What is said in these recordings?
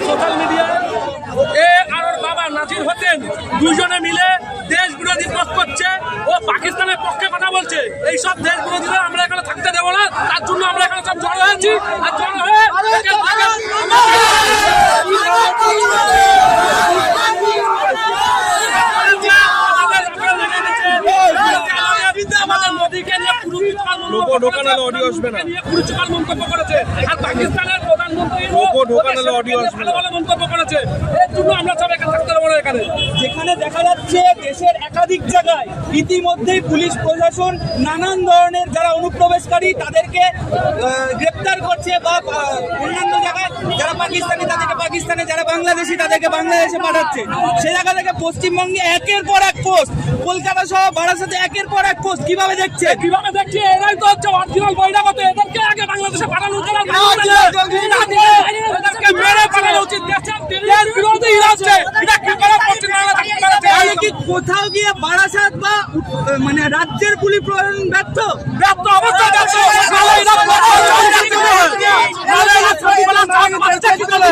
Social মিডিয়ায় এ আর বাবা নাজির হোসেন দুজনে মিলে দেশ বিরোধী পোস্ট করছে। ও পাকিস্তানের পক্ষে কথা বলছে। এই সব দেশ বিরোধীরা আমরা এখানে থাকতে দেবো না। তার জন্য আমরা এখানে সব জড়ো হয়েছি। আর জড়ো হয়ে একে- আমাদের মোদীকে নিয়ে কুরুচিকর লোগো অডিও আসবে না। কুরুচিকর মন্তব্য করেছে। আর পাকিস্তানের প্রধানমন্ত্রী লোগো ঢোকানো audio আসবে না। ভালো ভালো মন্তব্য করেছে। এর জন্য আমরা সব এখানে থাকতে দেবো এখানে। যেখানে দেখা যাচ্ছে দেশের একাধিক জায়গায় ইতিমধ্যেই পুলিশ প্রশাসন নানান ধরনের যারা অনুপ্রবেশকারী তাদেরকে আহ, গ্রেপ্তার করছে বা অন্যান্য জায়গায় যারা পাকিস্তানি তাদেরকে পাকিস্তানে যারা বাংলাদেশি তাদেরকে বাংলাদেশে পাঠাচ্ছে। সে জায়গা থেকে পশ্চিমবঙ্গে একের পর এক পোস্ট। কলকাতা সহ বারাসাতে একের পর এক পোস্ট। কীভাবে দেখছে? কীভাবে দেখছে? এরাই তো হচ্ছে অরিজিনাল বহিরাগত এদেরকে আগে বাংলাদেশে পাঠানো উচিত এদেরকে মেরে পাঠানো উচিত দেশের বিরোধী হচ্ছে এটা কি করে পশ্চিমবাংলা থাকতে কি কোথাও গিয়ে বারাসাত বা মানে রাজ্যের পুলিশ প্রশাসন ব্যর্থ ব্যর্থ অবস্থা যাচ্ছে। নাহলে এরা নাহলে এরা ছোটবেলা চান বাচ্চা কি করে?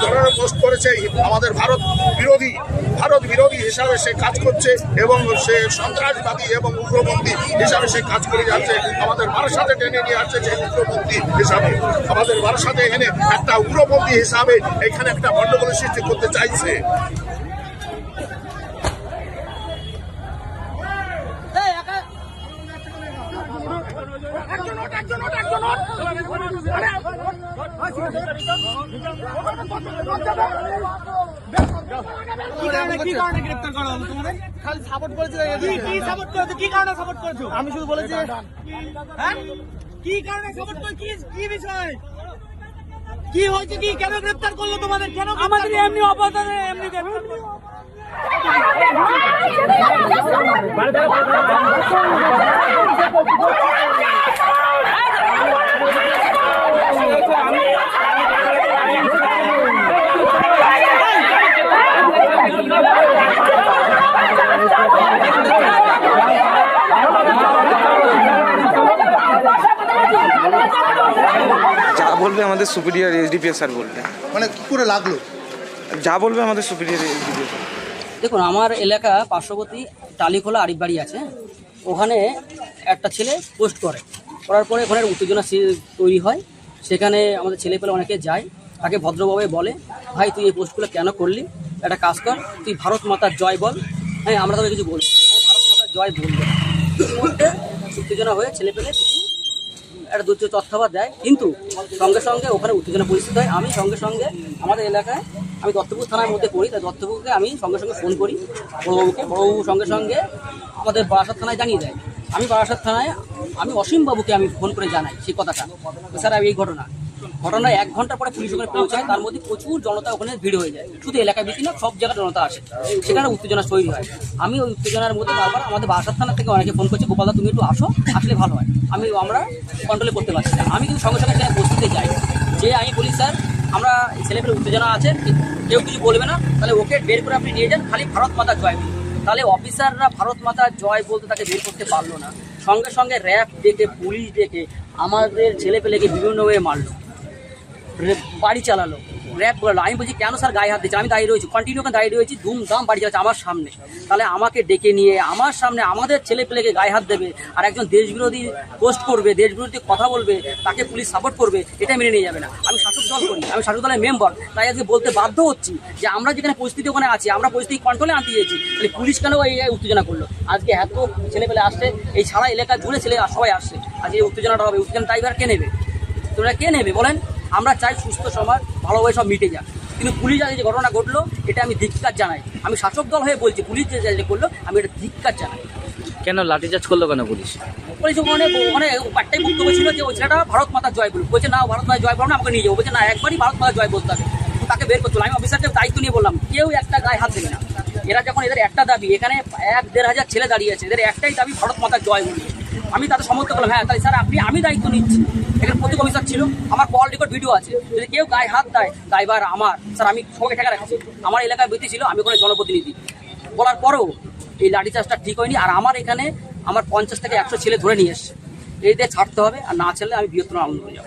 ধরনের পোস্ট করেছে আমাদের ভারত বিরোধী ভারত বিরোধী হিসাবে সে কাজ করছে এবং সে সন্ত্রাসবাদী এবং উগ্রপন্থী হিসাবে সে কাজ করে যাচ্ছে আমাদের বারাসাতে টেনে নিয়ে আসছে যে উগ্রপন্থী হিসাবে আমাদের বারাসাতে এনে একটা উগ্রপন্থী হিসাবে এখানে একটা গন্ডগোলের সৃষ্টি করতে চাইছে কি কারণে কি আমি শুধু বলেছি কি কারণে সাপোর্ট করে কি বিষয় কি হয়েছে কি কেন গ্রেপ্তার করল তোমাদের কেন আমাদের এমনি অপরাধে এমনি গ্রেফতার বলবে আমাদের সুপিরিয়র এসডিপিএস স্যার বলবে। মানে কি করে লাগল। যা বলবে আমাদের সুপিরিয়র এসডিপিএস দেখুন আমার এলাকা পার্শ্ববর্তী টালিখোলা আরিফ বাড়ি আছে। ওখানে একটা ছেলে পোস্ট করে। করার পরে ওখানে উত্তেজনা তৈরি হয়। সেখানে আমাদের ছেলেপেলে অনেকে যায়। তাকে ভদ্রভাবে বলে ভাই তুই এই পোস্টগুলো কেন করলি? একটা কাজ কর তুই ভারত মাতার জয় বল। হ্যাঁ আমরা তোকে কিছু বলব ভারত মাতার জয় বলবে। উত্তেজনা হয়ে ছেলেপেলে কিছু একটা দুর্য তথ্যবাদ দেয়। কিন্তু সঙ্গে সঙ্গে ওখানে উত্তেজনা পরিস্থিতি হয়। আমি সঙ্গে সঙ্গে আমাদের এলাকায় আমি দত্তপুর থানার মধ্যে পড়ি। তাই দত্তপুরকে আমি সঙ্গে সঙ্গে ফোন করি। বড়বাবুকে। বড়বাবু সঙ্গে সঙ্গে আমাদের বারাসাত থানায় জানিয়ে দেয়। আমি বারাসাত থানায় আমি অসীম বাবুকে আমি ফোন করে জানাই সেই কথাটা। স্যার, এই ঘটনা। ঘটনা এক ঘণ্টা পরে পুলিশ ওখানে পৌঁছায়, তার মধ্যে প্রচুর জনতা ওখানে ভিড় হয়ে যায়। শুধু এলাকায় বেশি না, সব জায়গায় জনতা আসে। সেখানে উত্তেজনা তৈরি হয়। আমি ওই উত্তেজনার মধ্যে বারবার আমাদের বাসার থানা থেকে অনেকে ফোন করছে গোপালদা তুমি একটু আসো, আসলে ভালো হয়। আমি, আমরা কন্ট্রোলে করতে পারছি না। আমি কিন্তু সঙ্গে সঙ্গে সেখানে বসতে যাই। যে আমি বলি, স্যার, আমরা ছেলেপেলে উত্তেজনা আছে, কেউ কিছু বলবে না, তাহলে ওকে বের করে আপনি নিয়ে যান, খালি ভারত মাতা জয়। তাহলে অফিসাররা ভারত মাতা জয় বলতে তাকে বের করতে পারল না। সঙ্গে সঙ্গে র্যাব ডেকে পুলিশ ডেকে আমাদের ছেলেপেলেকে বিভিন্নভাবে মারলো। বাড়ি চালালো। র্যাপ বলল আমি বলছি, কেন স্যার গায়ে হাত দিচ্ছে আমি দাঁড়িয়ে রয়েছি। কন্টিনিউ দাঁড়িয়ে রয়েছি। ধুমধাম বাড়ি যাচ্ছে আমার সামনে। তাহলে আমাকে ডেকে নিয়ে, আমার সামনে আমাদের ছেলে পেলেকে গায়ে হাত দেবে আর একজন দেশবিরোধী পোস্ট করবে, দেশবিরোধী কথা বলবে, তাকে পুলিশ সাপোর্ট করবে, এটা মেনে নিয়ে যাবে না। আমি শাসক দল করি, আমি শাসক দলের মেম্বার তাই আজকে বলতে বাধ্য হচ্ছি যে আমরা যেখানে পরিস্থিতি ওখানে আছি, আমরা পরিস্থিতি কন্ট্রোলে আনতে চেয়েছি তাহলে পুলিশ কেন এই এই উত্তেজনা করল? আজকে এত ছেলে পেলে আসছে, এই সারা এলাকা জুড়ে ছেলে, সবাই আসছে। আজকে এই উত্তেজনাটা হবে। উত্তেজনা ড্রাইভার কে নেবে? তোমরা কে নেবে বলেন? আমরা চাই সুস্থ সমাজ ভালোভাবে সব মিটে যাক। কিন্তু পুলিশ আজকে যে ঘটনা ঘটলো এটা আমি ধিক্কার জানাই। আমি শাসক দল হয়ে বলছি পুলিশ যে যে করল আমি এটা ধিক্কার জানাই। কেন লাঠিচার্জ করল কেন পুলিশ? পুলিশ ওখানে ওখানে একটাই বক্তব্য ছিল যে ওই ছেলেটা ভারত মাতার জয় বলুক। বলছে না ভারত মাতার জয় বলো না আমাকে নিয়ে যাব বলছে না একবারই ভারত মাতার জয় বলতে হবে। তাকে বের করছিল আমি অফিসারকে দায়িত্ব নিয়ে বললাম কেউ একটা গায়ে হাত দেবে না। এরা যখন এদের একটা দাবি এখানে এক দেড় হাজার ছেলে দাঁড়িয়ে আছে এদের একটাই দাবি ভারত মাতার জয় বলি আমি তাদের সমর্থন করলাম। হ্যাঁ তাই স্যার, আপনি, আমি দায়িত্ব নিচ্ছি। এখানে প্রতি অফিসার ছিল। আমার কল রেকর্ড ভিডিও আছে। যদি কেউ গায়ে হাত দেয় দায়বার আমার। স্যার, আমি সবাইকে ঠেকা রাখছি। আমার এলাকায় ব্যক্তি ছিল, আমি ওখানে জনপ্রতিনিধি। বলার পরেও এই লাঠিচার্জটা ঠিক হয়নি। আর আমার এখানে আমার পঞ্চাশ থেকে একশো ছেলে ধরে নিয়ে এসছে। এইদের ছাড়তে হবে, আর না ছাড়লে আমি বৃহত্তর আনন্দ হয়ে যাব